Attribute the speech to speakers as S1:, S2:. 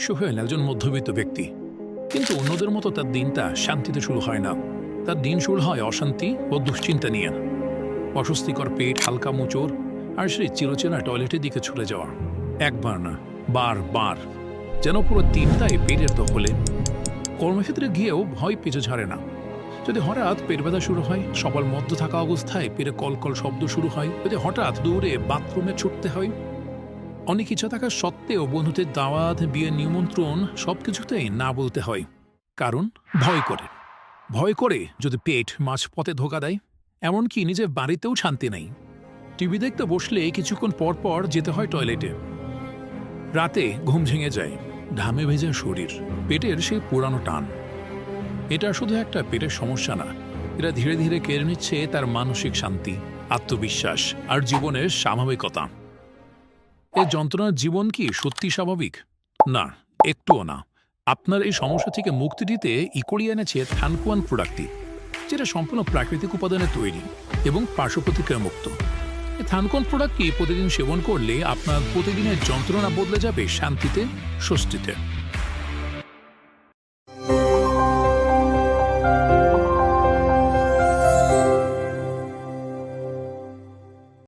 S1: সোহেল একজন মধ্যবিত্ত ব্যক্তি। কিন্তু অন্যদের মতো তার দিনটা শান্তিতে শুরু হয় না। তার দিন শুরু হয় অশান্তি ও দুশ্চিন্তা নিয়ে। অস্বস্তিকর পেট, হালকা মোচড় আর সেই চিরচেনা টয়লেটের দিকে ছুটে যাওয়া। একবার না বার বার যেন পুরো দিনটাই পেটের দখলে। কর্মক্ষেত্রে গিয়েও ভয় পিছু ছাড়ে না। যদি হঠাৎ পেট ব্যথা শুরু হয় সবার মধ্য থাকা অবস্থায় পেটে কলকল শব্দ শুরু হয়। যদি হঠাৎ দৌড়ে বাথরুমে ছুটতে হয় অনেক ইচ্ছা থাকা সত্ত্বেও বন্ধুদের দাওয়াত, বিয়ের নিমন্ত্রণ, সবকিছুতেই না বলতে হয়। কারণ ভয় করে। ভয় করে যদি পেট মাঝপথে ধোকা দেয়। এমনকি নিজের বাড়িতেও শান্তি নেই। টিভি দেখতে বসলে কিছুক্ষণ পর পর যেতে হয় টয়লেটে। রাতে ঘুম ভেঙে যায়। ঘামে ভেজা শরীর। পেটের সেই পুরানো টান। এটা শুধু একটা পেটের সমস্যা না। এটা ধীরে ধীরে কেড়ে নিচ্ছে তার মানসিক শান্তি, আত্মবিশ্বাস আর জীবনের স্বাভাবিকতা। এই যন্ত্রণার জীবন কি সত্যি স্বাভাবিক? না, একটুও না। আপনার এই সমস্যা থেকে মুক্তি দিতে ইকোড়ি এনেছে থানকুয়ান প্রোডাক্টটি, যেটা সম্পূর্ণ প্রাকৃতিক উপাদানে তৈরি এবং পার্শ্ব প্রতিক্রিয়া মুক্ত। এই থানকুয়ান প্রোডাক্টটি প্রতিদিন সেবন করলে আপনার প্রতিদিনের যন্ত্রণা বদলে যাবে শান্তিতে, স্বস্তিতে।